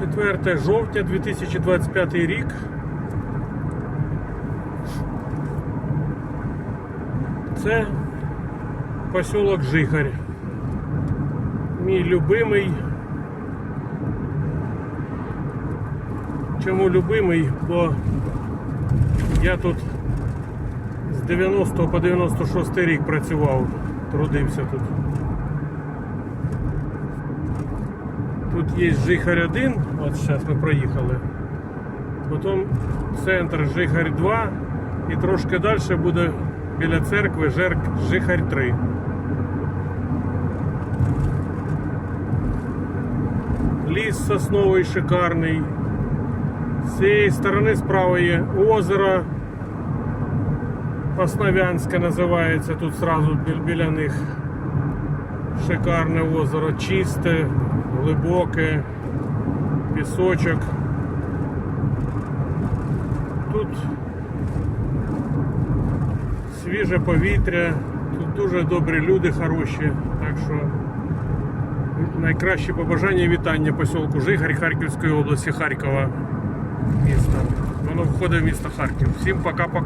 4 жовтня 2025 рік. Це поселок Жихарь. Мій любимий. Чому любимий? Бо я тут з 90 по 96 рік працював, трудився тут. Тут є Жихарь 1, от зараз ми проїхали. Потім центр Жихарь 2 і трошки далі буде біля церкви Жер- Жихарь 3. Ліс сосновий шикарний. З цієї сторони справа є озеро. Основ'янське називається, тут сразу бі- біля них шикарне озеро, чисте, глибоке, пісочок. Тут свіже повітря, тут дуже добрі люди хороші, так що найкращі побажання і вітання поселку Жигарь Харківської області Харкова міста. Воно входить в місто Харків. Всім пока-пока.